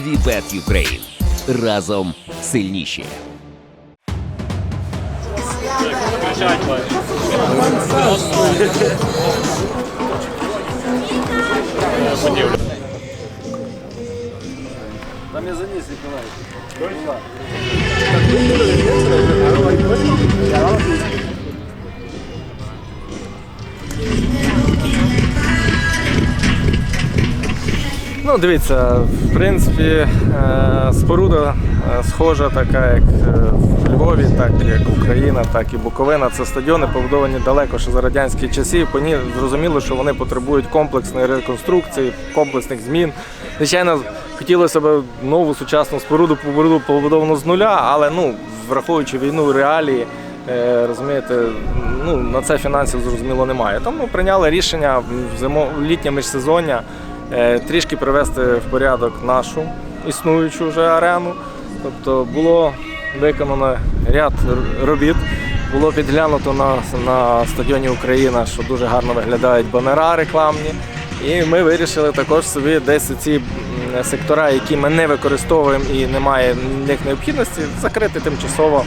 Вібет Юкрейн. Разом сильніші. Там я заніс, Ніколай. Ну, дивіться, в принципі, е, споруда е, схожа, така як е, в Львові, так як Україна, так і Буковина. Це стадіони побудовані далеко ще за радянських часів. По ній зрозуміло, що вони потребують комплексної реконструкції, комплексних змін. Звичайно, хотілося б нову сучасну споруду побудовану з нуля, але ну, враховуючи війну, реалії. Розумієте, ну на це фінансів зрозуміло немає. Тому прийняли рішення в зимо літнє міжсезоння трішки привести в порядок нашу існуючу вже арену. Тобто було виконано ряд робіт. Було підглянуто на, на стадіоні Україна, що дуже гарно виглядають банера рекламні. І ми вирішили також собі десь ці сектора, які ми не використовуємо і немає в них необхідності, закрити тимчасово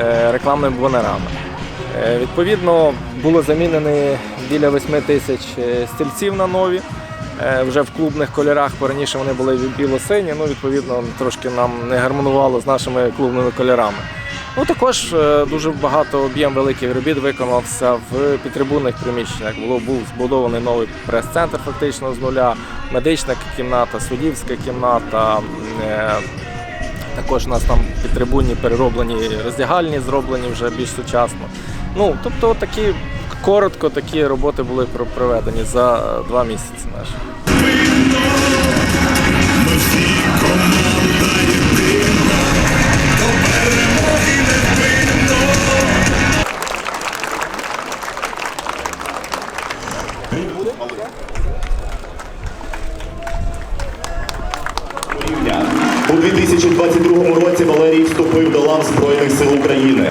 е, рекламними банерами. Е, Відповідно, було замінені біля 8 тисяч е, стільців на нові. Е, Вже в клубних кольорах пораніше вони були біло-сині, ну відповідно трошки нам не гармонувало з нашими клубними кольорами. Ну також е, дуже багато об'єм великих робіт виконався в підтрибунних приміщеннях. Було був збудований новий прес-центр фактично з нуля, медична кімната, суддівська кімната. е, також у нас там підтрибунні перероблені роздягальні, зроблені вже більш сучасно. Ну, тобто, такі коротко такі роботи були про- проведені за е, два місяці наші. У 2022 році Валерій вступив до лав Збройних сил України.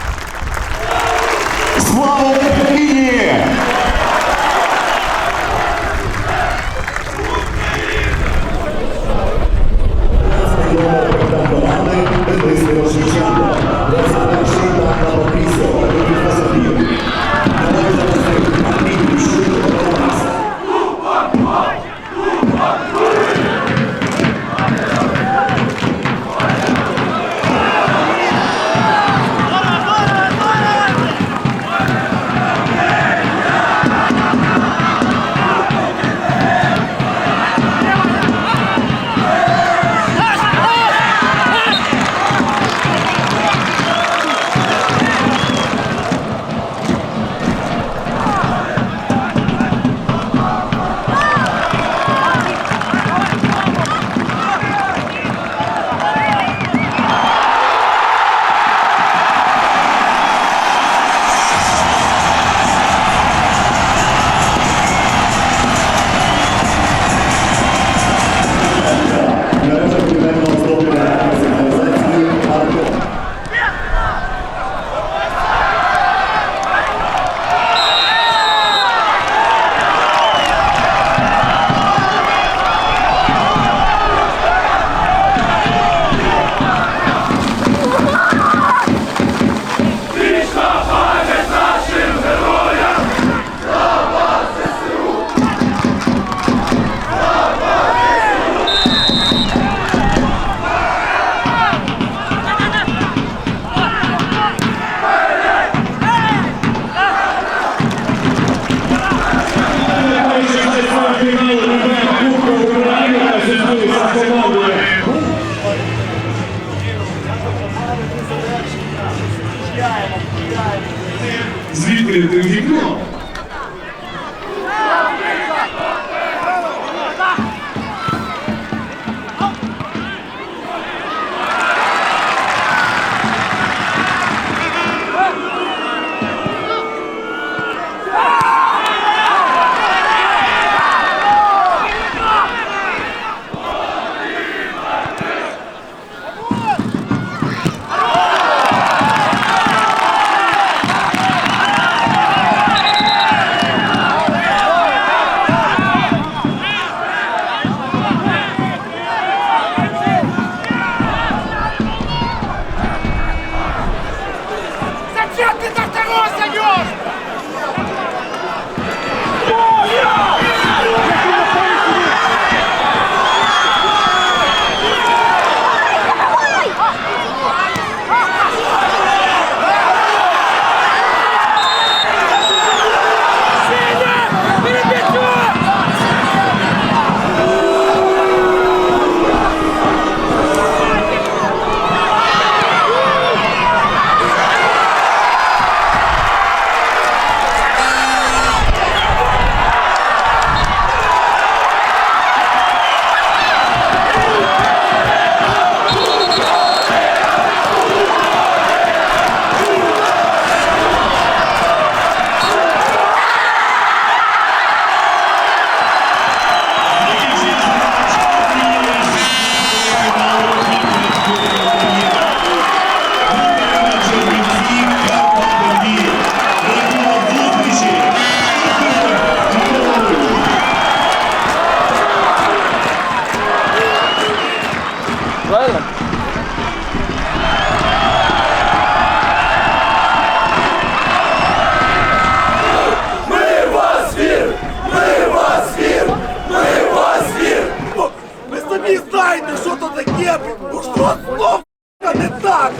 правильно? Ми вас вір! Ми вас вір! Ми вас вір! Ви самі знаєте, що то таке! Ну що знов не так!